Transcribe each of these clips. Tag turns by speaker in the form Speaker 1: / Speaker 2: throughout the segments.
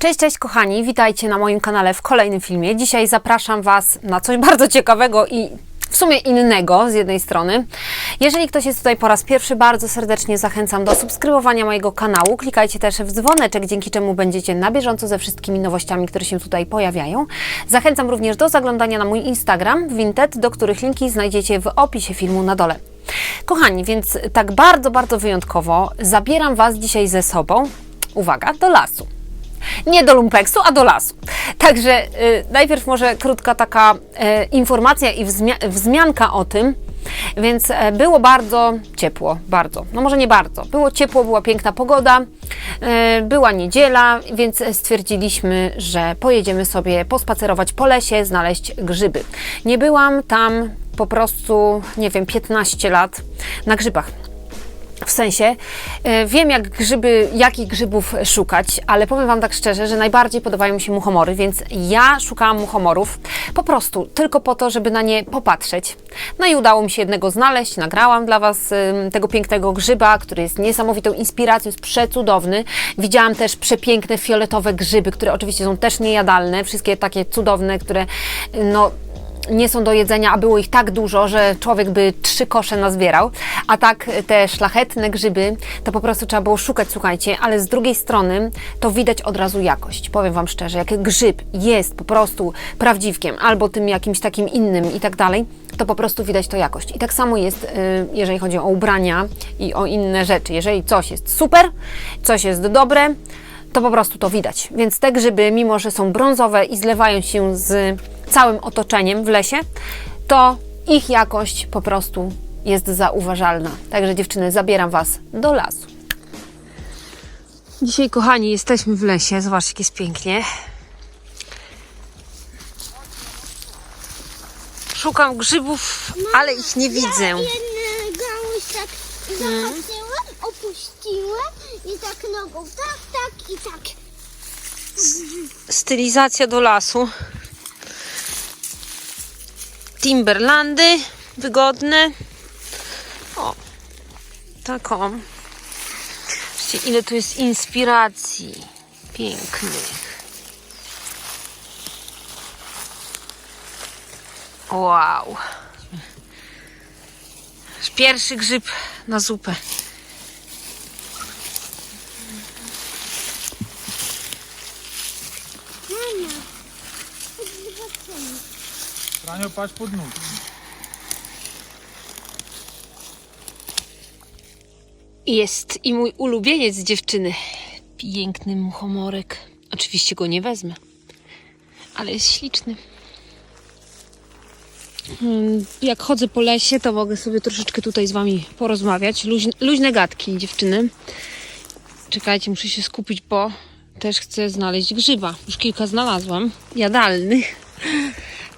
Speaker 1: Cześć, cześć kochani, witajcie na moim kanale w kolejnym filmie. Dzisiaj zapraszam Was na coś bardzo ciekawego i w sumie innego z jednej strony. Jeżeli ktoś jest tutaj po raz pierwszy, bardzo serdecznie zachęcam do subskrybowania mojego kanału. Klikajcie też w dzwoneczek, dzięki czemu będziecie na bieżąco ze wszystkimi nowościami, które się tutaj pojawiają. Zachęcam również do zaglądania na mój Instagram Vinted, do których linki znajdziecie w opisie filmu na dole. Kochani, więc tak bardzo, bardzo wyjątkowo zabieram Was dzisiaj ze sobą, uwaga, do lasu. Nie do lumpeksu, a do lasu. Także y, najpierw może krótka taka y, informacja i wzmia- wzmianka o tym. Więc e, było bardzo ciepło, bardzo. No może nie bardzo. Było ciepło, była piękna pogoda, e, była niedziela, więc stwierdziliśmy, że pojedziemy sobie pospacerować po lesie, znaleźć grzyby. Nie byłam tam po prostu, nie wiem, 15 lat na grzybach. W sensie, e, wiem jak grzyby, jakich grzybów szukać, ale powiem Wam tak szczerze, że najbardziej podobają mi się muchomory, więc ja szukałam muchomorów po prostu tylko po to, żeby na nie popatrzeć. No i udało mi się jednego znaleźć, nagrałam dla Was tego pięknego grzyba, który jest niesamowitą inspiracją, jest przecudowny. Widziałam też przepiękne fioletowe grzyby, które oczywiście są też niejadalne, wszystkie takie cudowne, które no nie są do jedzenia, a było ich tak dużo, że człowiek by trzy kosze nazbierał. A tak te szlachetne grzyby, to po prostu trzeba było szukać, słuchajcie, ale z drugiej strony to widać od razu jakość. Powiem Wam szczerze, jak grzyb jest po prostu prawdziwkiem albo tym jakimś takim innym i tak dalej, to po prostu widać to jakość. I tak samo jest, y, jeżeli chodzi o ubrania i o inne rzeczy. Jeżeli coś jest super, coś jest dobre, to po prostu to widać. Więc te grzyby, mimo że są brązowe i zlewają się z całym otoczeniem w lesie, to ich jakość po prostu jest zauważalna. Także dziewczyny, zabieram Was do lasu. Dzisiaj, kochani, jesteśmy w lesie. Zobaczcie, jak jest pięknie. Szukam grzybów, ale ich nie widzę.
Speaker 2: Ja gałąź tak zahaczyłem, opuściłem i tak nogą tak, tak i tak.
Speaker 1: stylizacja do lasu. Timberlandy, wygodne. O, taką. Zobaczcie, ile tu jest inspiracji pięknych. Wow. Pierwszy grzyb na zupę.
Speaker 3: Franio, patrz pod nóg.
Speaker 1: Jest i mój ulubieniec dziewczyny. Piękny muchomorek. Oczywiście go nie wezmę, ale jest śliczny. Mm, Jak chodzę po lesie, to mogę sobie troszeczkę tutaj z Wami porozmawiać. Luźne, luźne gadki, dziewczyny. Czekajcie, muszę się skupić, bo też chcę znaleźć grzyba. Już kilka znalazłam, jadalnych.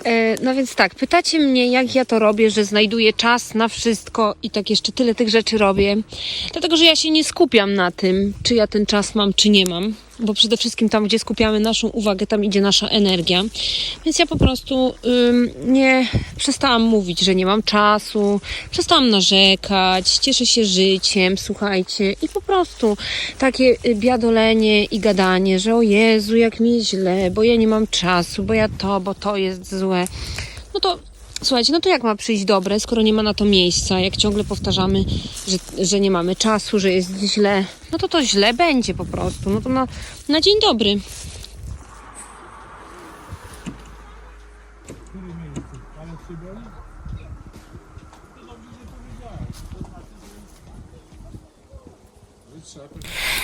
Speaker 1: E, No więc tak, pytacie mnie, jak ja to robię, że znajduję czas na wszystko i tak jeszcze tyle tych rzeczy robię. Dlatego, że ja się nie skupiam na tym, czy ja ten czas mam, czy nie mam. Bo przede wszystkim tam, gdzie skupiamy naszą uwagę, tam idzie nasza energia. Więc ja po prostu ym, nie przestałam mówić, że nie mam czasu, przestałam narzekać, cieszę się życiem, słuchajcie. I po prostu takie y, biadolenie i gadanie, że o Jezu, jak mi źle, bo ja nie mam czasu, bo ja to, bo to jest złe. No to słuchajcie, no to jak ma przyjść dobre, skoro nie ma na to miejsca, jak ciągle powtarzamy, że, że nie mamy czasu, że jest źle, no to to źle będzie po prostu. No to na, na dzień dobry.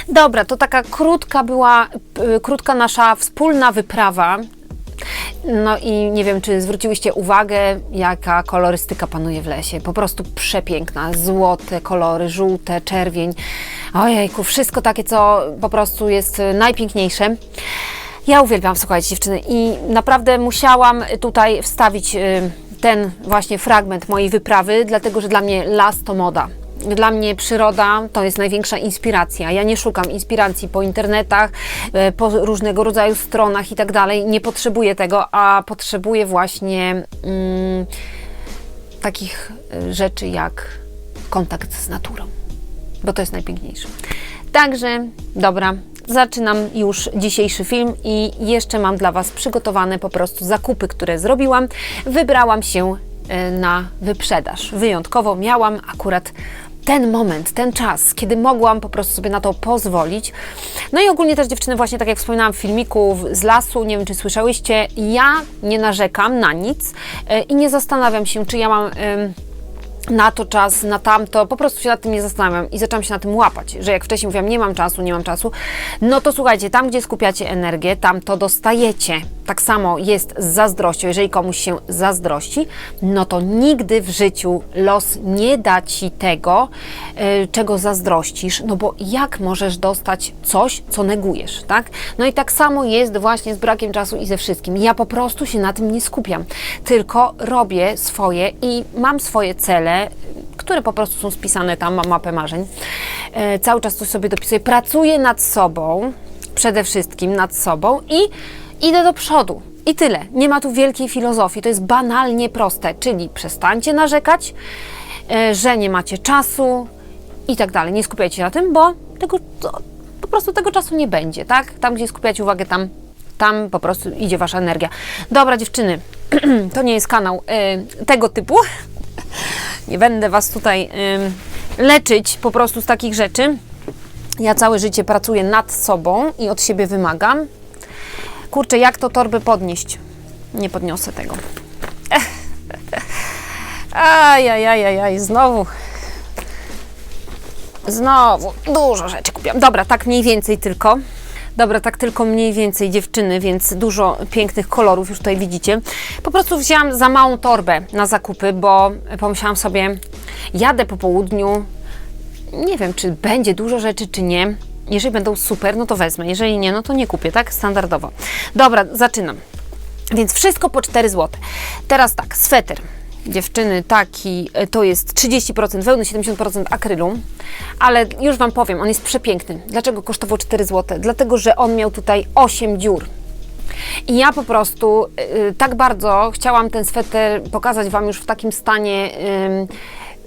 Speaker 1: Dobra, to taka krótka była, y, krótka nasza wspólna wyprawa. No i nie wiem, czy zwróciłyście uwagę, jaka kolorystyka panuje w lesie. Po prostu przepiękna. Złote kolory, żółte, czerwień. Ojejku, wszystko takie, co po prostu jest najpiękniejsze. Ja uwielbiam, słuchajcie, dziewczyny, i naprawdę musiałam tutaj wstawić y, ten właśnie fragment mojej wyprawy, dlatego że dla mnie las to moda. Dla mnie przyroda to jest największa inspiracja. Ja nie szukam inspiracji po internetach, e, po różnego rodzaju stronach i tak dalej. Nie potrzebuję tego, a potrzebuję właśnie mm, takich e, rzeczy jak kontakt z naturą, bo to jest najpiękniejsze. Także, dobra, zaczynam już dzisiejszy film i jeszcze mam dla Was przygotowane po prostu zakupy, które zrobiłam. Wybrałam się e, na wyprzedaż. Wyjątkowo miałam akurat ten moment, ten czas, kiedy mogłam po prostu sobie na to pozwolić. No i ogólnie też dziewczyny, właśnie tak jak wspominałam w filmiku z lasu, nie wiem czy słyszałyście, ja nie narzekam na nic e, i nie zastanawiam się, czy ja mam. Na to czas, na tamto, po prostu się nad tym nie zastanawiam i zaczęłam się na tym łapać, że jak wcześniej mówiłam, nie mam czasu, nie mam czasu, no to słuchajcie, tam gdzie skupiacie energię, tam to dostajecie. Tak samo jest z zazdrością, jeżeli komuś się zazdrości, no to nigdy w życiu los nie da Ci tego, e, czego zazdrościsz, no bo jak możesz dostać coś, co negujesz, tak? No i tak samo jest właśnie z brakiem czasu i ze wszystkim. Ja po prostu się na tym nie skupiam, tylko robię swoje i mam swoje cele, które po prostu są spisane tam, mam mapę marzeń. E, cały czas coś sobie dopisuję, pracuję nad sobą, przede wszystkim nad sobą i idę do przodu. I tyle. Nie ma tu wielkiej filozofii. To jest banalnie proste, czyli przestańcie narzekać, e, że nie macie czasu i tak dalej. Nie skupiajcie się na tym, bo tego, to, po prostu tego czasu nie będzie, tak? Tam, gdzie skupiacie uwagę, tam, tam po prostu idzie wasza energia. Dobra, dziewczyny, to nie jest kanał e, tego typu. Nie będę was tutaj e, leczyć po prostu z takich rzeczy. Ja całe życie pracuję nad sobą i od siebie wymagam. Kurczę, jak to torby podnieść? Nie podniosę tego. Ajajajajaj, znowu. Znowu dużo rzeczy kupiłam. Dobra, tak mniej więcej tylko. Dobra, tak tylko mniej więcej dziewczyny, więc dużo pięknych kolorów już tutaj widzicie. Po prostu wzięłam za małą torbę na zakupy, bo pomyślałam sobie, jadę po południu, nie wiem, czy będzie dużo rzeczy, czy nie. Jeżeli będą super, no to wezmę. Jeżeli nie, no to nie kupię, tak? Standardowo. Dobra, zaczynam. Więc wszystko po 4 zł. Teraz tak, sweter. Dziewczyny, taki e, to jest 30% wełny, 70% akrylu, ale już Wam powiem, on jest przepiękny. Dlaczego kosztował 4 zł? Dlatego, że on miał tutaj 8 dziur. I ja po prostu y, tak bardzo chciałam ten sweter pokazać Wam już w takim stanie ym,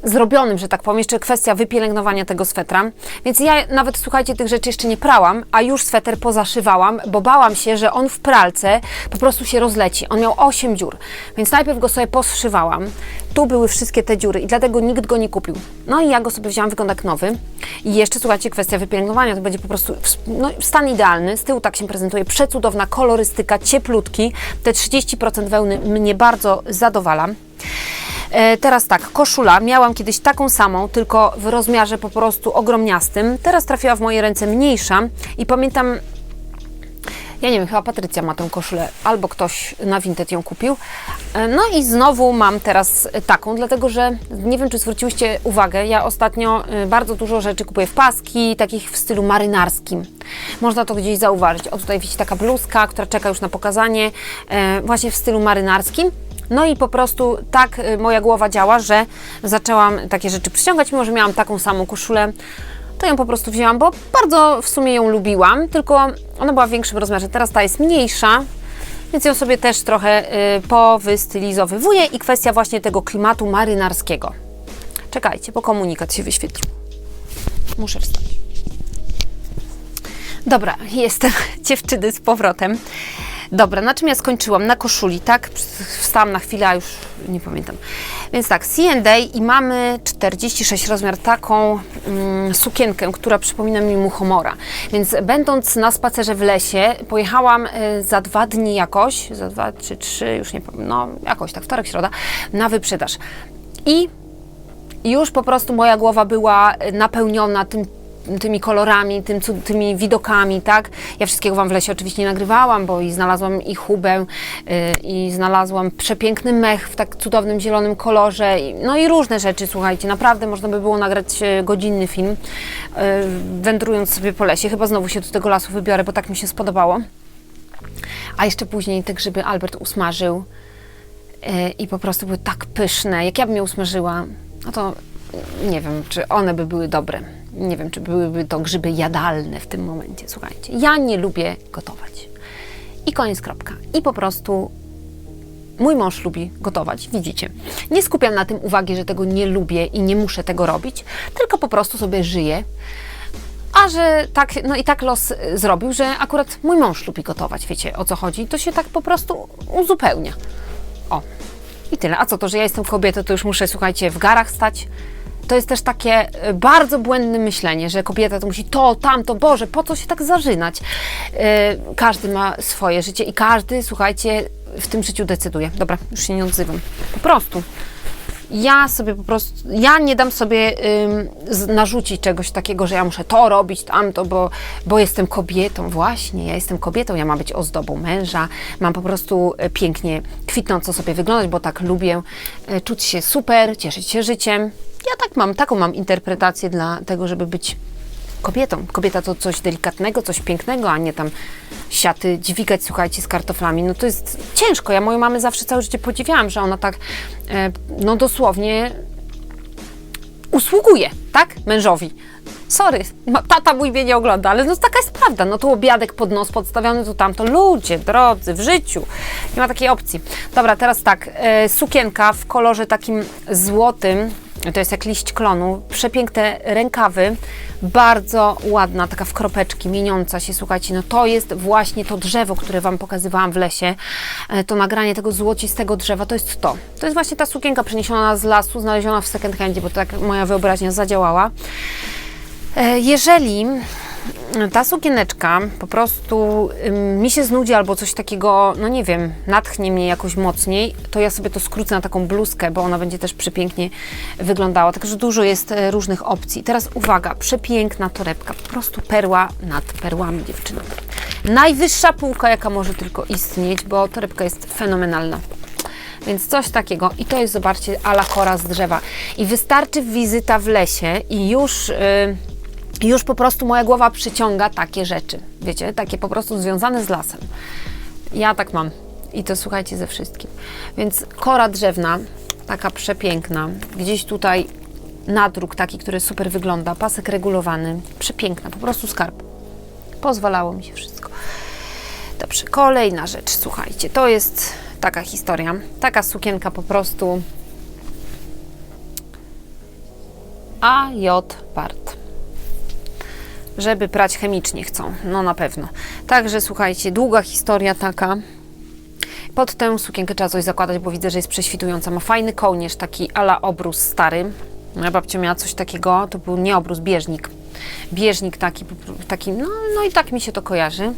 Speaker 1: zrobionym, że tak powiem. Jeszcze kwestia wypielęgnowania tego swetra. Więc ja nawet, słuchajcie, tych rzeczy jeszcze nie prałam, a już sweter pozaszywałam, bo bałam się, że on w pralce po prostu się rozleci. On miał 8 dziur, więc najpierw go sobie poszywałam. Tu były wszystkie te dziury i dlatego nikt go nie kupił. No i ja go sobie wzięłam, wygląda jak nowy. I jeszcze, słuchajcie, kwestia wypielęgnowania, to będzie po prostu no, stan idealny. Z tyłu tak się prezentuje, przecudowna kolorystyka, cieplutki. Te 30% wełny mnie bardzo zadowala. E, teraz tak, koszula. Miałam kiedyś taką samą, tylko w rozmiarze po prostu ogromniastym. Teraz trafiła w moje ręce mniejsza i pamiętam, ja nie wiem, chyba Patrycja ma tę koszulę, albo ktoś na Vinted ją kupił. E, No i znowu mam teraz taką, dlatego że nie wiem, czy zwróciłyście uwagę, ja ostatnio e, bardzo dużo rzeczy kupuję w paski, takich w stylu marynarskim. Można to gdzieś zauważyć. O, tutaj widzicie taka bluzka, która czeka już na pokazanie, właśnie w stylu marynarskim. No i po prostu tak y, moja głowa działa, że zaczęłam takie rzeczy przyciągać, mimo że miałam taką samą koszulę, to ją po prostu wzięłam, bo bardzo w sumie ją lubiłam, tylko ona była w większym rozmiarze. Teraz ta jest mniejsza, więc ją sobie też trochę y, powystylizowywuję i kwestia właśnie tego klimatu marynarskiego. Czekajcie, bo komunikat się wyświetlił. Muszę wstać. Dobra, jestem dziewczyny z powrotem. Dobra, na czym ja skończyłam? Na koszuli, tak? Wstałam na chwilę, a już nie pamiętam. Więc tak, C&A i mamy 46 rozmiar, taką mm, sukienkę, która przypomina mi muchomora. Więc będąc na spacerze w lesie, pojechałam y, za dwa dni jakoś, za dwa czy trzy, już nie powiem, no jakoś tak, wtorek, środa, na wyprzedaż. I już po prostu moja głowa była napełniona tym, tymi kolorami, tym, tymi widokami, tak? Ja wszystkiego Wam w lesie oczywiście nie nagrywałam, bo i znalazłam i hubę, y, i znalazłam przepiękny mech w tak cudownym zielonym kolorze, no i różne rzeczy, słuchajcie, naprawdę można by było nagrać y, godzinny film, y, wędrując sobie po lesie. Chyba znowu się do tego lasu wybiorę, bo tak mi się spodobało. A jeszcze później te grzyby Albert usmażył i po prostu były tak pyszne. Jak ja bym je usmażyła, no to nie wiem, czy one by były dobre. Nie wiem, czy byłyby to grzyby jadalne w tym momencie. Słuchajcie, ja nie lubię gotować. I koniec, kropka. I po prostu mój mąż lubi gotować, widzicie. Nie skupiam na tym uwagi, że tego nie lubię i nie muszę tego robić, tylko po prostu sobie żyję. A że tak, no i tak los y, zrobił, że akurat mój mąż lubi gotować, wiecie o co chodzi, to się tak po prostu uzupełnia. O, i tyle. A co to, że ja jestem kobietą, to już muszę, słuchajcie, w garach stać? To jest też takie y, bardzo błędne myślenie, że kobieta to musi to, tamto, Boże, po co się tak zażynać? Y, Każdy ma swoje życie i każdy, słuchajcie, w tym życiu decyduje. Dobra, już się nie odzywam. Po prostu. Ja sobie po prostu, ja nie dam sobie ym, narzucić czegoś takiego, że ja muszę to robić, tamto, bo, bo jestem kobietą. Właśnie, ja jestem kobietą, ja mam być ozdobą męża, mam po prostu e, pięknie, kwitnąco sobie wyglądać, bo tak lubię, e, czuć się super, cieszyć się życiem. Ja tak mam, taką mam interpretację dla tego, żeby być kobietą. Kobieta to coś delikatnego, coś pięknego, a nie tam siaty dźwigać, słuchajcie, z kartoflami. No to jest ciężko. Ja moją mamę zawsze całe życie podziwiałam, że ona tak, e, no dosłownie usługuje, tak? Mężowi. Sorry, tata mój mnie nie ogląda, ale no taka jest prawda. No tu obiadek pod nos podstawiony, tu tamto. Ludzie, drodzy, w życiu. Nie ma takiej opcji. Dobra, teraz tak. E, sukienka w kolorze takim złotym. To jest jak liść klonu. Przepiękne rękawy. Bardzo ładna, taka w kropeczki, mieniąca się. Słuchajcie, no to jest właśnie to drzewo, które Wam pokazywałam w lesie. E, To nagranie tego złocistego drzewa, to jest to. To jest właśnie ta sukienka przeniesiona z lasu, znaleziona w second handzie, bo tak moja wyobraźnia zadziałała. E, Jeżeli ta sukieneczka po prostu mi się znudzi albo coś takiego, no nie wiem, natchnie mnie jakoś mocniej, to ja sobie to skrócę na taką bluzkę, bo ona będzie też przepięknie wyglądała. Także dużo jest e, różnych opcji. Teraz uwaga, przepiękna torebka, po prostu perła nad perłami dziewczyna. Najwyższa półka, jaka może tylko istnieć, bo torebka jest fenomenalna. Więc coś takiego. I to jest, zobaczcie, ala kora z drzewa. I wystarczy wizyta w lesie i już, y, już po prostu moja głowa przyciąga takie rzeczy. Wiecie, takie po prostu związane z lasem. Ja tak mam. I to słuchajcie ze wszystkim. Więc kora drzewna, taka przepiękna. Gdzieś tutaj nadruk taki, który super wygląda. Pasek regulowany. Przepiękna, po prostu skarb. Pozwalało mi się wszystko. Dobrze, kolejna rzecz, słuchajcie, to jest taka historia. Taka sukienka po prostu. AJ Bart. Żeby prać chemicznie chcą, no na pewno. Także słuchajcie, długa historia taka. Pod tę sukienkę trzeba coś zakładać, bo widzę, że jest prześwitująca. Ma fajny kołnierz, taki ala obrus stary. Moja babcia miała coś takiego, to był nie obrus, bieżnik. Bieżnik taki, taki no, no i tak mi się to kojarzy.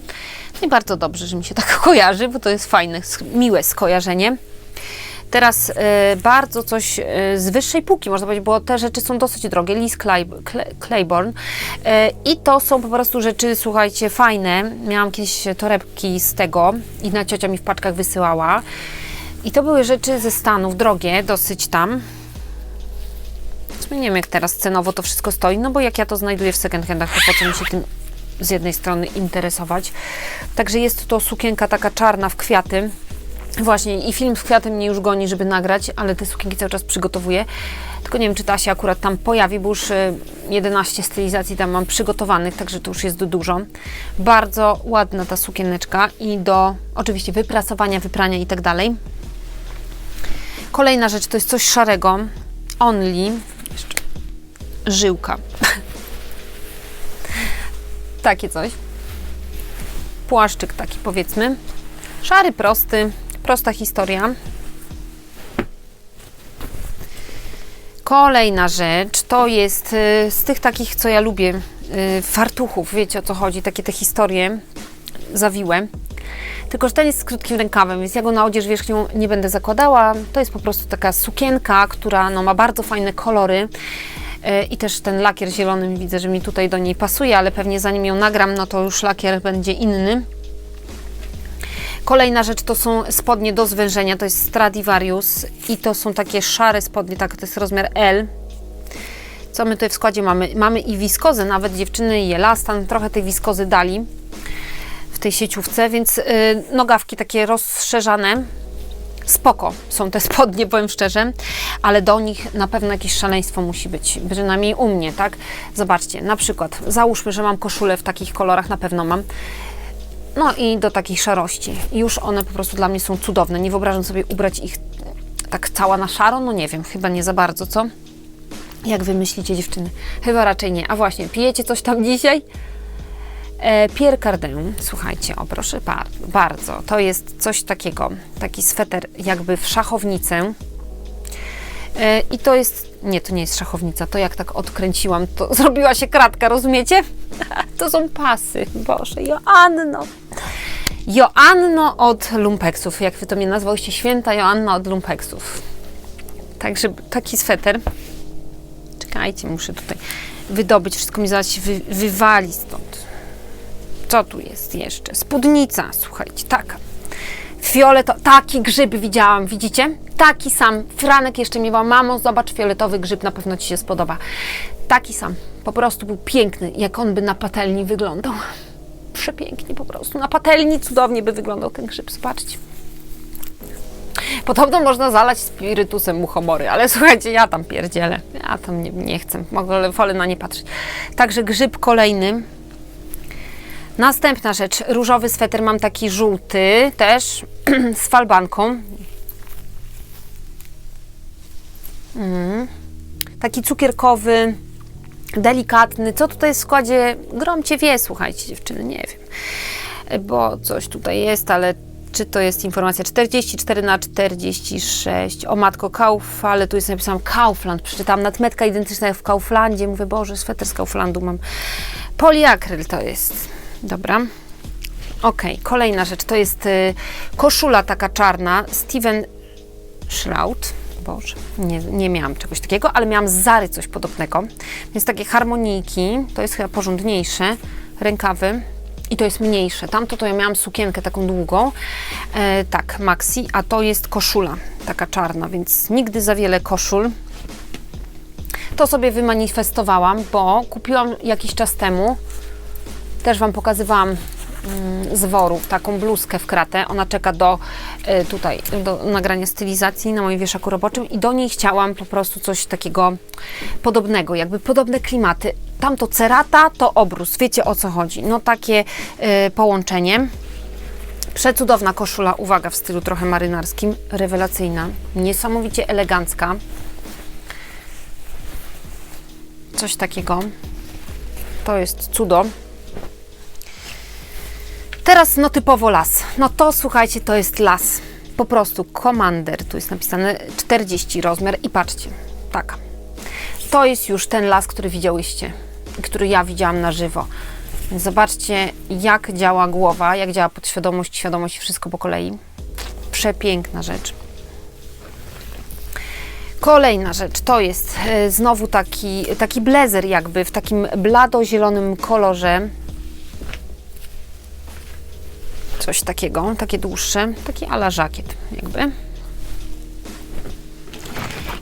Speaker 1: No I bardzo dobrze, że mi się tak kojarzy, bo to jest fajne, miłe skojarzenie. Teraz e, bardzo coś e, z wyższej półki, można powiedzieć, bo te rzeczy są dosyć drogie. Liz Claiborne. E, I to są po prostu rzeczy, słuchajcie, fajne. Miałam kiedyś torebki z tego. Inna ciocia mi w paczkach wysyłała. I to były rzeczy ze Stanów, drogie, dosyć tam. Nie wiem, jak teraz cenowo to wszystko stoi, no bo jak ja to znajduję w second handach, to po co mi się tym z jednej strony interesować. Także jest to sukienka taka czarna w kwiaty. Właśnie i film z kwiatem mnie już goni, żeby nagrać, ale te sukienki cały czas przygotowuję. Tylko nie wiem, czy ta się akurat tam pojawi, bo już e, 11 stylizacji tam mam przygotowanych, także to już jest dużo. Bardzo ładna ta sukieneczka i do oczywiście wyprasowania, wyprania i tak dalej. Kolejna rzecz to jest coś szarego. Only. Jeszcze. Żyłka. Takie coś. Płaszczyk taki powiedzmy. Szary, prosty, prosta historia. Kolejna rzecz to jest y, z tych takich, co ja lubię, y, fartuchów. Wiecie o co chodzi? Takie te historie zawiłe. Tylko, że ten jest z krótkim rękawem, więc ja go na odzież wierzchnią nie będę zakładała. To jest po prostu taka sukienka, która no, ma bardzo fajne kolory. Y, I też ten lakier zielony widzę, że mi tutaj do niej pasuje, ale pewnie zanim ją nagram, no to już lakier będzie inny. Kolejna rzecz to są spodnie do zwężenia, to jest Stradivarius i to są takie szare spodnie, tak, to jest rozmiar L. Co my tutaj w składzie mamy? Mamy i wiskozę, nawet dziewczyny i elastan, trochę tej wiskozy dali w tej sieciówce, więc y, nogawki takie rozszerzane. Spoko są te spodnie, powiem szczerze, ale do nich na pewno jakieś szaleństwo musi być, przynajmniej u mnie, tak? Zobaczcie, na przykład, załóżmy, że mam koszulę w takich kolorach, na pewno mam. No i do takiej szarości. Już one po prostu dla mnie są cudowne. Nie wyobrażam sobie ubrać ich tak cała na szaro, no nie wiem, chyba nie za bardzo, co? Jak wy myślicie, dziewczyny? Chyba raczej nie. A właśnie, pijecie coś tam dzisiaj? E, Pierre Cardin, słuchajcie, o proszę bar- bardzo. To jest coś takiego, taki sweter jakby w szachownicę. E, I to jest, nie, to nie jest szachownica, to jak tak odkręciłam, to zrobiła się kratka, rozumiecie? To są pasy, Boże, Joanno. Joanno od lumpeksów, jak wy to mnie nazwałyście, święta Joanna od lumpeksów. Także taki sweter. Czekajcie, muszę tutaj wydobyć, wszystko mi zaraz się wy, wywali stąd. Co tu jest jeszcze? Spódnica, słuchajcie, taka. Fioleto, taki grzyb widziałam, widzicie? Taki sam. Franek jeszcze miewał, mamo, zobacz fioletowy grzyb, na pewno Ci się spodoba. Taki sam. Po prostu był piękny, jak on by na patelni wyglądał. Przepięknie po prostu. Na patelni cudownie by wyglądał ten grzyb, zobaczcie. Podobno można zalać spirytusem muchomory, ale słuchajcie, ja tam pierdzielę. Ja tam nie, nie chcę, mogę wolę na nie patrzeć. Także grzyb kolejny. Następna rzecz, różowy sweter mam taki żółty też z falbanką. Mm. Taki cukierkowy, delikatny. Co tutaj w składzie? Grom cię wie, słuchajcie dziewczyny, nie wiem. Bo coś tutaj jest, ale czy to jest informacja 44 na 46. O matko Kauf, ale tu jest napisane Kaufland. Przeczytałam nadmetka identyczna jak w Kauflandzie. Mówię, Boże, sweter z Kauflandu mam. Poliakryl to jest. Dobra. Ok, kolejna rzecz to jest y, koszula taka czarna Steven Shroud. Boże, nie, nie miałam czegoś takiego, ale miałam Zary coś podobnego. Więc takie harmonijki, to jest chyba porządniejsze, rękawy i to jest mniejsze. Tamto to ja miałam sukienkę taką długą, e, tak, maxi, a to jest koszula, taka czarna, więc nigdy za wiele koszul. To sobie wymanifestowałam, bo kupiłam jakiś czas temu też Wam pokazywałam z worów taką bluzkę w kratę. Ona czeka do y, tutaj, do nagrania stylizacji na moim wieszaku roboczym i do niej chciałam po prostu coś takiego podobnego, jakby podobne klimaty. Tamto cerata, to obrus. Wiecie o co chodzi. No takie y, połączenie. Przecudowna koszula, uwaga, w stylu trochę marynarskim, rewelacyjna, niesamowicie elegancka. Coś takiego. To jest cudo. Teraz no typowo las. No to słuchajcie, to jest las. Po prostu Commander, tu jest napisane 40 rozmiar i patrzcie, taka. To jest już ten las, który widziałyście, który ja widziałam na żywo. Zobaczcie, jak działa głowa, jak działa podświadomość, świadomość, wszystko po kolei. Przepiękna rzecz. Kolejna rzecz to jest e, znowu taki, taki blazer jakby w takim blado-zielonym kolorze. Coś takiego, takie dłuższe, taki ala żakiet jakby.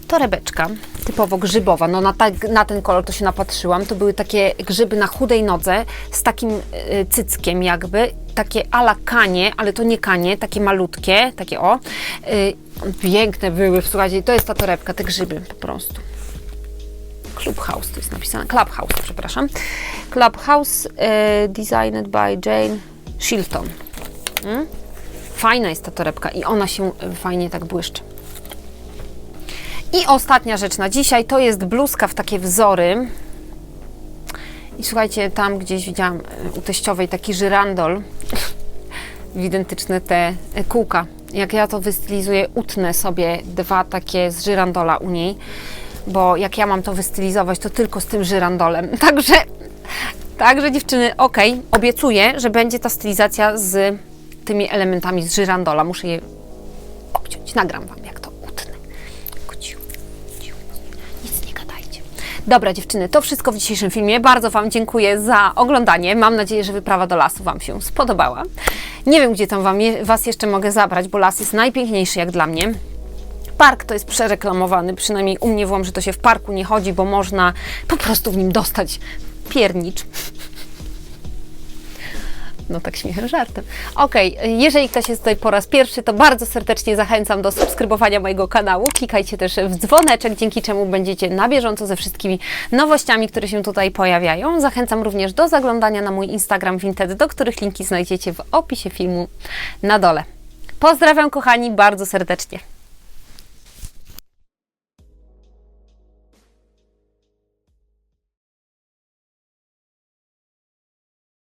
Speaker 1: Torebeczka, typowo grzybowa, no na, tak, na ten kolor to się napatrzyłam. To były takie grzyby na chudej nodze z takim y, cyckiem jakby, takie ala kanie, ale to nie kanie, takie malutkie, takie o. Y, piękne były, słuchajcie, to jest ta torebka, te grzyby po prostu. Clubhouse to jest napisane, Clubhouse, przepraszam. Clubhouse y, designed by Jane Shilton. Mm? Fajna jest ta torebka i ona się y, fajnie tak błyszczy. I ostatnia rzecz na dzisiaj to jest bluzka w takie wzory. I słuchajcie, tam gdzieś widziałam y, u teściowej taki żyrandol, identyczne te y, kółka. Jak ja to wystylizuję, utnę sobie dwa takie z żyrandola u niej, bo jak ja mam to wystylizować, to tylko z tym żyrandolem. Także, także dziewczyny, ok, obiecuję, że będzie ta stylizacja z tymi elementami z żyrandola. Muszę je obciąć. Nagram Wam, jak to utnę. Nic nie gadajcie. Dobra, dziewczyny, to wszystko w dzisiejszym filmie. Bardzo Wam dziękuję za oglądanie. Mam nadzieję, że wyprawa do lasu Wam się spodobała. Nie wiem, gdzie tam wam Was jeszcze mogę zabrać, bo las jest najpiękniejszy jak dla mnie. Park to jest przereklamowany, przynajmniej u mnie w Łomży to się w parku nie chodzi, bo można po prostu w nim dostać piernicz. No tak śmiechem, żartem. Ok, jeżeli ktoś jest tutaj po raz pierwszy, to bardzo serdecznie zachęcam do subskrybowania mojego kanału. Klikajcie też w dzwoneczek, dzięki czemu będziecie na bieżąco ze wszystkimi nowościami, które się tutaj pojawiają. Zachęcam również do zaglądania na mój Instagram Vinted, do których linki znajdziecie w opisie filmu na dole. Pozdrawiam kochani bardzo serdecznie.